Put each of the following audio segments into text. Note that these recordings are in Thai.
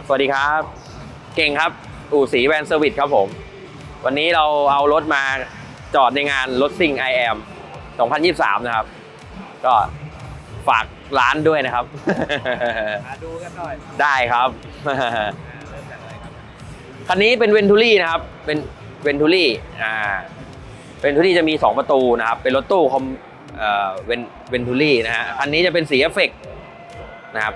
ครับสวัสดีครับ เก่งครับ อู่สีแวนเซอร์วิสครับผม วันนี้เราเอารถมาจอดในงานรถซิ่ง i อ m 2023 นะครับ ก็ฝากร้านด้วยนะครับ มาดูกันหน่อยได้ครับ อ่าเริ่มจากอะไรครับคันนี้เป็นเวนทูรี่นะครับ เป็นเวนทูรี่อ่าเวนทูรี่จะมี 2 ประตูนะครับ เป็นรถตู้คอมเอ่อเวนเวนทูรี่นะฮะ คันนี้จะเป็นสีเอฟเฟกต์นะครับ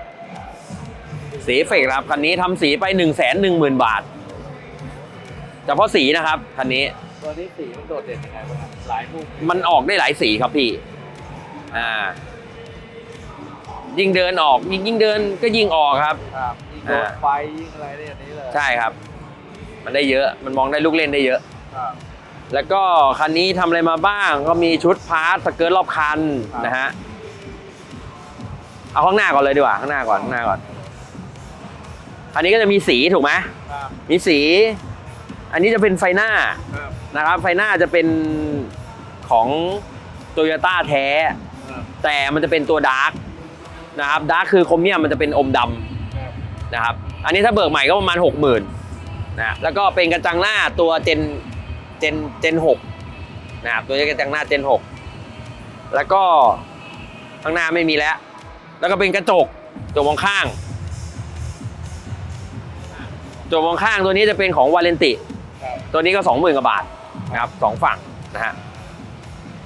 สีเอฟเฟกต์นะครับคันนี้ทำสีไป 1 1 0 0 0 0 บาทเฉพาะสีนะครับคันนี้ตัวนี้สีมันโดดเด่นยังไงบ้างครับหลายมุมมันออกได้หลายสีครับพี่อ่ายิ่งเดินออกยิ่งยิ่งเดินก็ยิ่งออกครับครับยิงโดดอ่าไฟยิงอะไรได้อย่างนี้เลยใช่ครับ มันได้เยอะมันมองได้ลูกเล่นได้เยอะครับแล้วก็คันนี้ทำอะไรมาบ้าง ก็มีชุดพาร์ทสเกิร์ตรอบคันครับนะฮะเอาข้างหน้าก่อนเลยดีกว่าข้างหน้าก่อนข้างหน้าก่อน คันนี้ก็จะมีสีถูกไหมครับมีสี อันนี้จะเป็นไฟหน้าครับนะครับ ไฟหน้าจะเป็นของโตโยต้าแท้ ครับแต่มันจะเป็นตัวดาร์กนะครับดาร์กคือโครเมียมมันจะเป็นอมดำครับนะครับ อันนี้ถ้าเบิกใหม่ก็ประมาณ 6 0,000นะแล้วก็เป็นกระจังหน้าตัวเจนเจนเจนหกนะครับตัวกระจังหน้าเจนหกแล้วก็ข้างหน้าไม่มีแล้ว แล้วก็เป็นกระจกตัวมองข้าง ตัวมองข้างตัวนี้จะเป็นของวาเลนติครับตัวนี้ก็ 20,000กว่าบาทนะครับสองฝั่งนะฮะ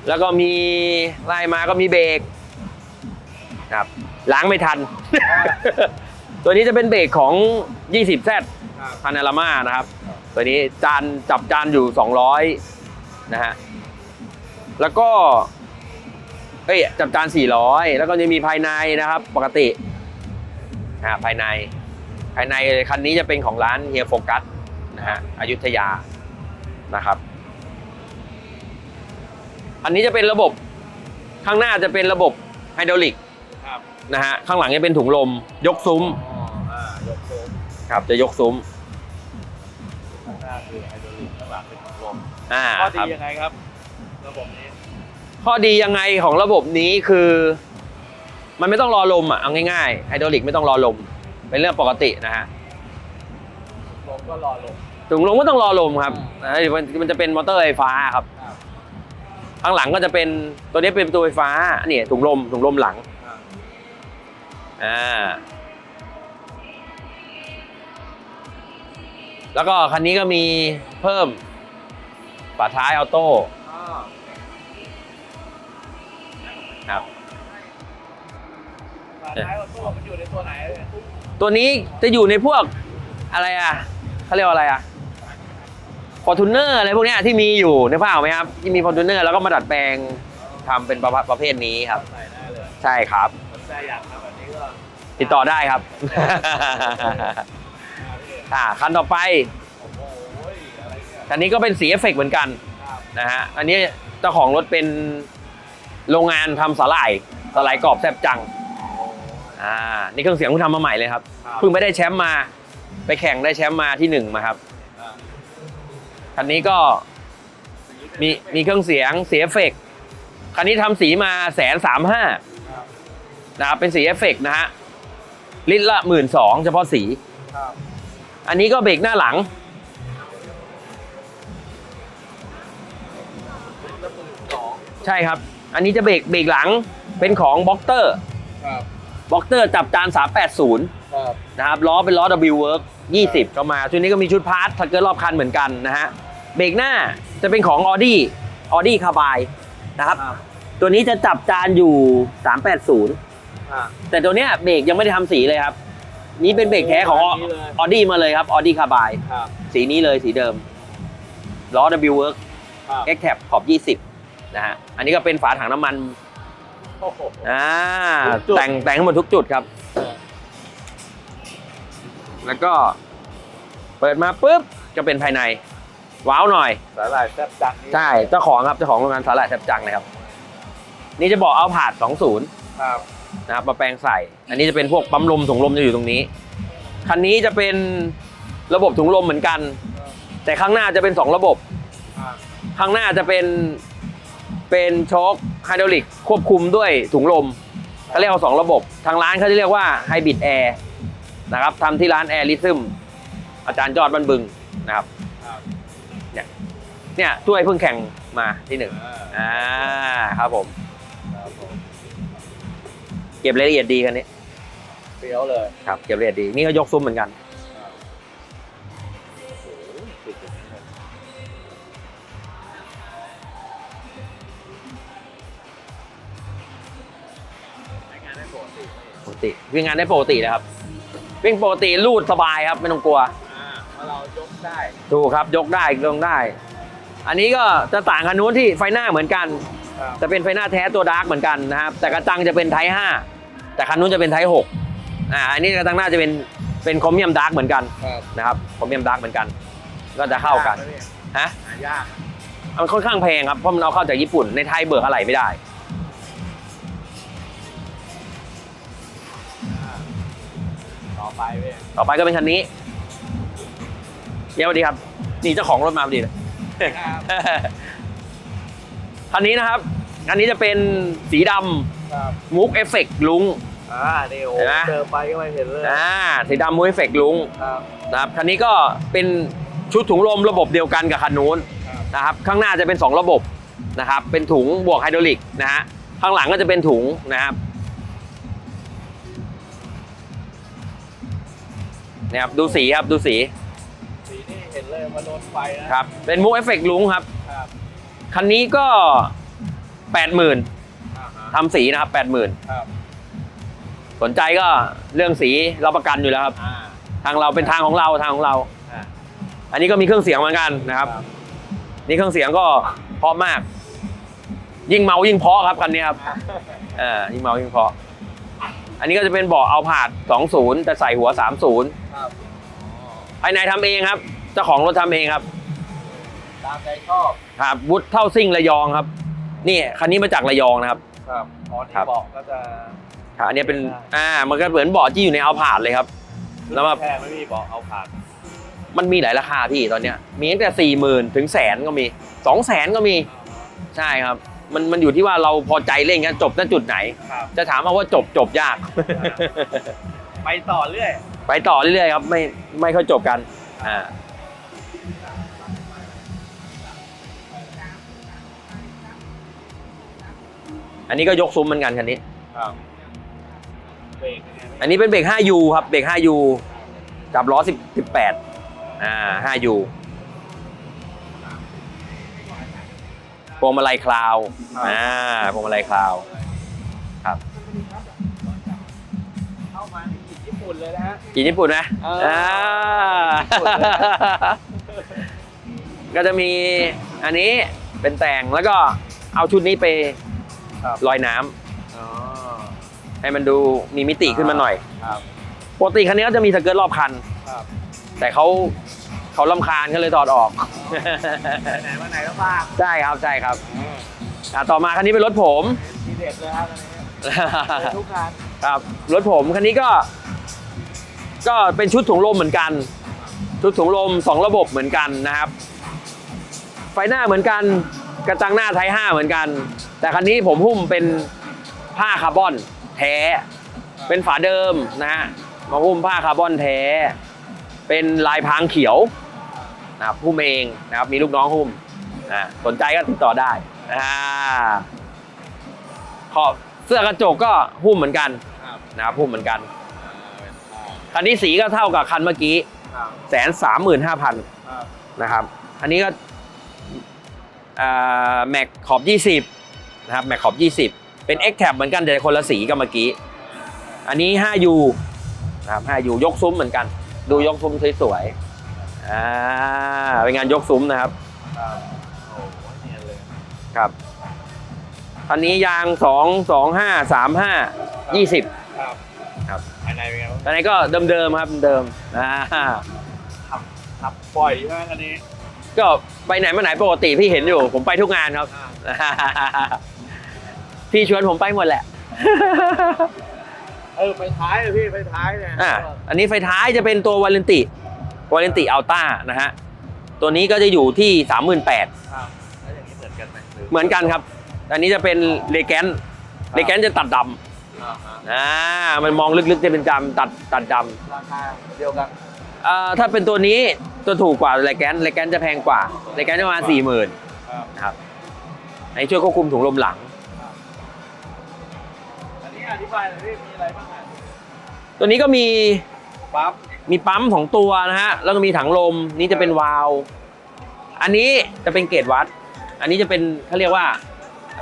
แล้วก็มีไล่มาก็มีเบรกนะครับล้างไม่ทัน ตัวนี้จะเป็นเบรกของ 20 z ครับพานารามานะครับ ตัวนี้จานจับจานอยู่ 200นะฮะแล้วก็เอ้ยจับจาน 400 แล้วก็จะมีภายในนะครับ ปกติอ่าภายใน ภายในคันนี้จะเป็นของร้านเฮียโฟกัสนะฮะอยุธยานะครับ อันนี้จะเป็นระบบข้างหน้าจะเป็นระบบไฮดรอลิกครับนะฮะข้างหลังจะเป็นถุงลม ยกซุ้มอ๋ออ่ายกโค้งครับจะยกซุ้มข้างหน้าคือไฮดรอลิกข้างหลังเป็นถุงลมอ่าข้อคดีรับยังไงครับ ระบบนี้ ข้อดียังไงของระบบนี้คือ มันไม่ต้องรอลมอะเอาง่ายๆไฮดรอลิกไม่ต้องรอลม เป็นเรื่องปกตินะฮะลมก็รอลงถุงลมก็ต้องรอลมครับนะมันมันจะเป็นมอเตอร์ไฟฟ้าครับครับ ข้างหลังก็จะเป็นตัวนี้เป็นประตูไฟฟ้าเนี่ยถุงลมถุงลมหลังครับอ่าแล้วก็คันนี้ก็มีเพิ่มฝาท้ายออโต้อ๋อครับฝาท้ายออโต้มันอยู่ในตัวไหนเนี่ย ตัวนี้จะอยู่ในพวกอะไรอะเขาเรียกว่าอะไรอะฟอร์ทูเนอร์อะไรพวกเนี้ยที่มีอยู่ในภาพไหมครับ ที่มีฟอร์ทูเนอร์แล้วก็มาดัดแปลงทำเป็นประเภทประเภทนี้ครับใส่ได้เลยใช่ครับสนใจอยากทำแบบนี้ก็ติดต่อได้ครับมาพี่อ่าคันต่อไปโอ้โหอะไรเนี่ยคันนี้ก็เป็นสีเอฟเฟกต์เหมือนกันครับนะฮะอันนี้เจ้าของรถเป็นโรงงานทำสาหร่ายสาหร่ายกรอบแซบจัง อ่านี่เครื่องเสียงเพิ่งทำมาใหม่เลยครับครับเพิ่งไปได้แชมป์มา ไปแข่งได้แชมป์มาที่หนึ่งมาครับอ่าคันนี้ก็มีมีเครื่องเสียงเสียเอฟเฟกต์คันนี้ทำสีมาแสนสามห้าครับนะครับเป็นสีเอฟเฟกต์นะฮะลิตรละหมื่นสองเฉพาะสีครับอันนี้ก็เบรกหน้าหลังแล้วมือสองใช่ครับ อันนี้จะเบรกเบรกหลังเป็นของบ็อกเตอร์ครั บบ็อกเตอร์จับจาน 380 ครับนะครับล้อเป็นล้อ W Work 20ก็มาชุดนี้ก็มีชุดพาร์ททักเกอร์รอบคันเหมือนกันนะฮะเบรกหน้าจะเป็นของ Audi Audi Carbide นะครับครับตัวนี้จะจับจานอยู่ 380 อ่าแต่ตัวเนี้ยเบรกยังไม่ได้ทำสีเลยครับ นี่เป็นเบรกแท้ของโอ้อันนี้เลย Audi มาเลยครับ Audi Carbide ครับสีนี้เลยสีเดิมล้อ W Work ครับ X Tab ขอบ 20 นะฮะ อันนี้ก็เป็นฝาถังน้ำมันโอ้โหอ่าทุกจุดแต่งแต่งทั้งหมดทุกจุดครับ แล้วก็เปิดมาปุ๊บก็เป็นภายใน ว้าวหน่อย สาหร่ายแซ่บจังนี่ใช่เจ้าของครับเจ้าของโรงงานสาหร่ายแทบจังเลยครับ นี่จะบอกเอาผาด20 ครับ นะครับมาแปลงใส่ อันนี้จะเป็นพวกปั๊มลมถุงลมจะอยู่ตรงนี้ คันนี้จะเป็นระบบถุงลมเหมือนกัน แต่ข้างหน้าจะเป็น2ระบบ อ่า ข้างหน้าจะเป็น เป็นโชคไฮดรอลิกควบคุมด้วยถุงลมเขาเรียกว่าสองระบบ ทางร้านเขาจะเรียกว่าไฮบริดแอร์นะครับทำที่ร้านแอร์ลิซึมอาจารย์ยอดบันบึงนะครับครับเนี่ยถ้วยเพิ่งแข่งมาที่หนึ่งอ่าอ่าครับผมครับผม เก็บรายละเอียดดีคันนี้เปรี้ยวเลยครับ เก็บรายละเอียดดี นี่ก็ยกซุ้มเหมือนกัน ปกติไหมปกติวิ่งงานได้ปกตินะครับ วิ่งปกติลูดสบายครับไม่ต้องกลัวอ่าเพราะเรายกได้ถูกครับยกได้ลงได้ อันนี้ก็จะต่างคันนู้นที่ไฟหน้าเหมือนกันครับจะเป็นไฟหน้าแท้ตัวดาร์กเหมือนกันนะครับ แต่กระจังจะเป็นไทป์5แต่คันนู้นจะเป็นไทป์6อ่าอันนี้กระจังหน้าจะเป็นเป็นคอมเมียมดาร์กเหมือนกันครับนะครับคอมเมียมดาร์กเหมือนกัน ก็จะเข้ากันฮะหายากมันค่อนข้างแพงครับเพราะมันเอาเข้าจากญี่ปุ่นในไทยเบิกอะไรไม่ได้ อไปเว้ยต่อไปก็เป็นคันนี้เย้สวัสดีครับ นี่เจ้าของรถมาพอดีเลยครับคันนี้นะครับคันนี้จะเป็นสีดครับำมุกเอฟเฟกลุงอ่านี่โอ้เห็นไหมเจอไปก็ไม่เห็นเลยอ่าสีดำมุกเอฟเฟกลุงครับนะครับคันนี้ก็เป็นชุดถุงลมระบบเดียวกันกับคันนู้นครับนะครับข้างหน้าจะเป็น 2 ระบบนะครับเป็นถุงบวกไฮดรอลิกนะฮะข้างหลังก็จะเป็นถุงนะครับ นะครับดูสีครับดูสีสีนี่เห็นเลยว่าโดนไฟนะครับ เป็นมุกเอฟเฟกลุงครับครับ คันนี้ก็ 80,000อ่าฮะทำสีนะครับ 80,000 ครับสนใจก็เรื่องสีเราประกันอยู่แล้วครับ อ่าทางเราเป็นทางของเราทางของเรา อ่าอันนี้ก็มีเครื่องเสียงเหมือนกันนะครับ นี่เครื่องเสียงก็เพราะมาก ยิ่งเมายิ่งเพราะครับคันนี้ครับอ่าเออยิ่งเมายิ่งเพราะอันนี้ก็จะเป็นเบาะเอาผาด20 แต่ใส่หัว 30 ครับอ๋อภายในทำเองครับ เจ้าของรถทำเองครับ ตามใจชอบครับวุฒิเท่าซิ่งระยองครับ นี่คันนี้มาจากระยองนะครับ ครับอ๋อที่ครับ บอกก็จะครับอันนี้เป็นได้อ่ามันก็เหมือนเบาะที่อยู่ในเอาผาดเลยครับ แล้วมา แพงไม่มีบอกเอาผ่านมันมีหลายราคาพี่ตอนเนี้ยมีตั้งแต่สี่หมื่นถึงแสนก็มีสองแสนก็มีใช่ครับ มันมันอยู่ที่ว่าเราพอใจเล่นกันจบณจุดไหน ครับ จะถามมาว่าจบจบยาก ไปต่อเรื่อย ไปต่อเรื่อยๆครับไม่ไม่ค่อยจบกันอ่าอันนี้ก็ยกซุ้มเหมือนกันคันนี้ ครับเบรกยังไงอันนี้เป็นเบรก 5U ครับ เบรก 5U จับล้อ10 18อ่า 5U พวงมาลัยคลาว อ่าพวงมาลัยคลาว ปุ่นเลยนะฮะ กินญี่ปุ่นไหมเอออ่อ่าญี่ปุ่นเลยก็จะมีอันนี้เป็นแต่งแล้วก็เอาชุดนี้ไปครับลอยน้ำอ๋อให้มันดูมีมิติขึ้นมาหน่อยครับปกติคันนี้ก็จะมีสเกิร์ตรอบคัน ครับแต่เขาเขาลำคาญก็เลยถอดออก ไหนมาไหนก็บ้างใช่ครับใช่ครับอะต่อมาคันนี้เป็นรถผม ทีเด็ดเลยครับตอนนี้เป็นทุกคันครับรถผมคันนี้ก็ ก็เป็นชุดถุงลมเหมือนกัน ชุดถุงลมสองระบบเหมือนกันนะครับ ไฟหน้าเหมือนกันกระจังหน้าไทย5เหมือนกัน แต่คันนี้ผมหุ้มเป็นผ้าคาร์บอนแท้ เป็นฝาเดิมนะฮะมาหุ้มผ้าคาร์บอนแท้ เป็นลายพรางเขียวนะครับหุ้มเองนะครับมีลูกน้องหุ้มอ่าสนใจก็ติดต่อได้อ่าขอบเสื้อกระจกก็หุ้มเหมือนกันนะครับหุ้มเหมือนกัน คันนี้สีก็เท่ากับคันเมื่อกี้ครับแสนสามหมื่นห้าพันครับนะครับ อันนี้ก็แม็กขอบ 20 นะครับแม็กขอบ 20 เป็น X Tab เหมือนกันแต่คนละสีกับเมื่อกี้ อันนี้ 5U นะครับ 5U ยกซุ้มเหมือนกัน ดูยกซุ้มสวยๆอ่าเป็นงานยกซุ้มนะครับครับโอ้โหเนียนเลยครับคันนี้ยาง 2 2 5 3 5 20 ครับครับภาย ในเป็นไงบ้างอันนี้ก็เดิมๆครับเดิมอ่าขับขับปล่อยใช่ไหมคันนี้ ก็ไปไหนมาไหนปกติพี่เห็นอยู่ผมไปทุกงานครับอ่าพี่ชวนผมไปหมดแหละ เออไปท้ายเลยพี่ไปท้ายเนี่ยอ่าอันนี้ไฟท้ายจะเป็นตัววาเลนติวาเลนติอัลต้านะฮะตัวนี้ก็จะอยู่ที่ 38,000ครับแล้วอย่างนี้เหมือนกันไหมหรือเหมือนกันครับ อันนี้จะเป็นเลแกนเลแกนจะตัดดอ่าฮะ อ่ามันมองลึกๆจะเป็นดำตัดตัดดราคาเดียวกันำเอ่อถ้าเป็นตัวนี้ตัวถูกกว่าไรแกนไรแกนจะแพงกว่าไรแกนจะประมาณสี่หมื่นครับนะครับไอ้ช่วยควบคุมถุงลมหลัง อันนี้อธิบายหน่อยดิมีอะไรบ้างอะตัวนี้ก็มีปั๊บมีปั๊มของตัวนะฮะแล้วก็มีถังลมนี่จะเป็นวาล์วอันนี้จะเป็นเกจวัด อันนี้จะเป็นเขาเรียกว่า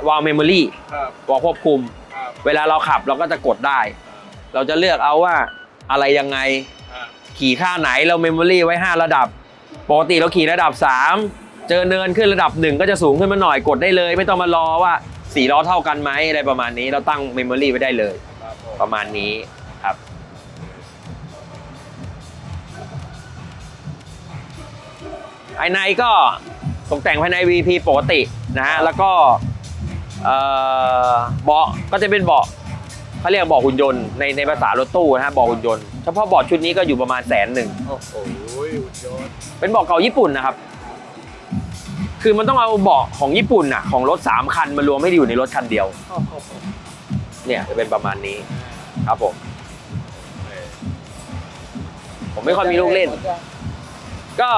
วาล์วเมมโมรี่ ครับวาล์วควบคุม ครับเวลาเราขับเราก็จะกดได้ เราจะเลือกเอาว่าอะไรยังไง อ่าขี่ค่าไหนเราเมมโมรี่ไว้ 5 ระดับ ปกติเราขี่ระดับ 3 เจอเนินขึ้นระดับ 1 ก็จะสูงขึ้นมาหน่อยกดได้เลย ไม่ต้องมารอว่าสี่ล้อเท่ากันไหมอะไรประมาณนี้เราตั้งเมมโมรี่ไว้ได้เลย ครับผมประมาณนี้ครับ ภายในก็ตกแต่งภายใน VP ปกตินะฮะ แล้วก็ เอ่อเบาะก็จะเป็นเบาะเขาเรียกเบาะหุ่นยนต์ในในภาษารถตู้นะฮะเบาะหุ่นยนต์เฉพาะเบาะชุดนี้ก็อยู่ประมาณแสนหนึ่งโอ้โหหุ่นยนต์เป็นเบาะเก่าญี่ปุ่นนะครับ คือมันต้องเอาเบาะของญี่ปุ่นน่ะของรถ3คันมารวมให้อยู่ในรถคันเดียวโอ้โหเนี่ยจะเป็นประมาณนี้ครับผมผมไม่ค่อยมีลูกเล่น ก็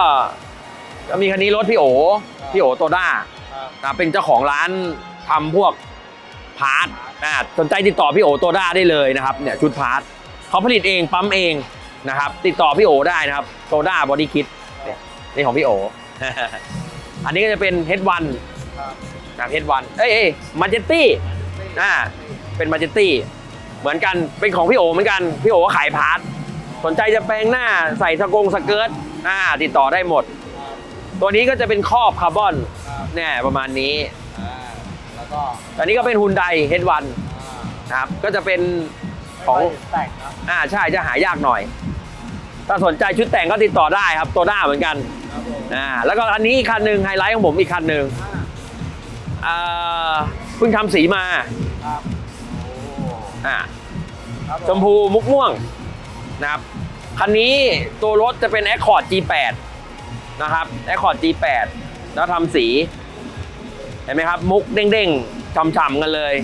ก็มีคันนี้รถพี่โอพี่โอโตด้าครับนะเป็นเจ้าของร้าน ทำพวกพาร์ทนะสนใจติดต่อพี่โอโตด้าได้เลยนะครับเนี่ยชุดพาร์ทเขาผลิตเองปั๊มเองนะครับติดต่อพี่โอได้นะครับโตด้าบอดี้คิดเนี่ยนี่ของพี่โอ อันนี้ก็จะเป็น H1 ครับนะ H1 เอ้ยเอ้ยมาเจตตี้อ่าเป็นมาเจตตี้เหมือนกันเป็นของพี่โอเหมือนกันพี่โอก็ขายพาร์ทสนใจจะแปลงหน้าใส่สกงสเกิร์ตอ่าติดต่อได้หมด ตัวนี้ก็จะเป็นครอบคาร์บอนเนี่ยประมาณนี้ อ่าแล้วก็อันนี้ก็เป็นฮุนได H1 อ่านะครับ ก็จะเป็นของไม่ค่ยแต่งนะอ่าใช่จะหายากหน่อย ถ้าสนใจชุดแต่งก็ติดต่อได้ครับ ตัวหน้าเหมือนกันครับผมอ่าแล้วก็อันนี้อีกคันหนึ่งไฮไลท์ของผมอีกคันหนึ่งอ่าอ่าเพิ่งทำสีมาครับโอ้อ่าครับผชมพูมุกม่วงนะครับคันนี้ตัวรถจะเป็น Accord G8 นะครับ Accord G8 แล้วทำสี เห็นไหมครับ มุกเด้งๆฉ่ำๆกันเลย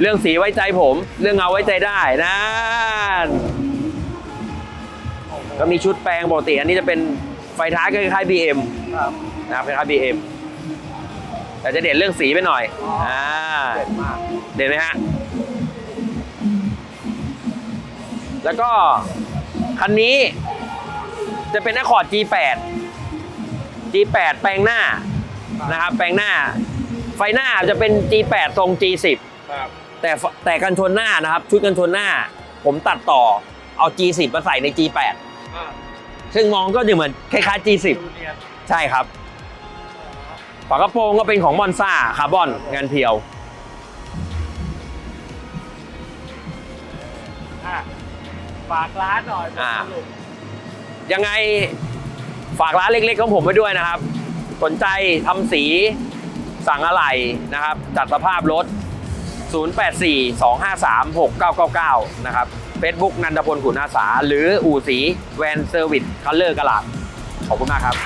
เรื่องสีไว้ใจผม เรื่องเงาไว้ใจได้นะก็มีชุดแปลงปกติอันนี้จะเป็นไฟท้ายก็คล้ายๆ BM ครับนะครับคล้ายๆ BM แต่จะเด่นเรื่องสีไปหน่อยอ่าเด็ดมากเด่นไหมฮะ แล้วก็ คันนี้จะเป็น Accord G8 G8 แปลงหน้า นะครับแปลงหน้า ไฟหน้าจะเป็น G8 ทรง G10 ครับแต่ฟแต่กันชนหน้านะครับ ชุดกันชนหน้า ผมตัดต่อเอา G10 มาใส่ใน G8 อ่าซึ่งมองก็จะเหมือนคล้ายๆ G10 ดูเนียนใช่ครับ ฝากระโปรงก็เป็นของมอนซ่าคาร์บอนงานเพียว อะฝากร้านหน่อยอ่า สรุป ยังไงฝากร้านเล็กๆของผมไว้ด้วยนะครับ สนใจทำสีสั่งอะไหล่นะครับ จัดสภาพรถ 0842536999 นะครับ Facebook นันทพลขุนอาสา หรืออู่สีแวนเซอร์วิสคัลเลอร์กระหลาดขอบคุณมากครับ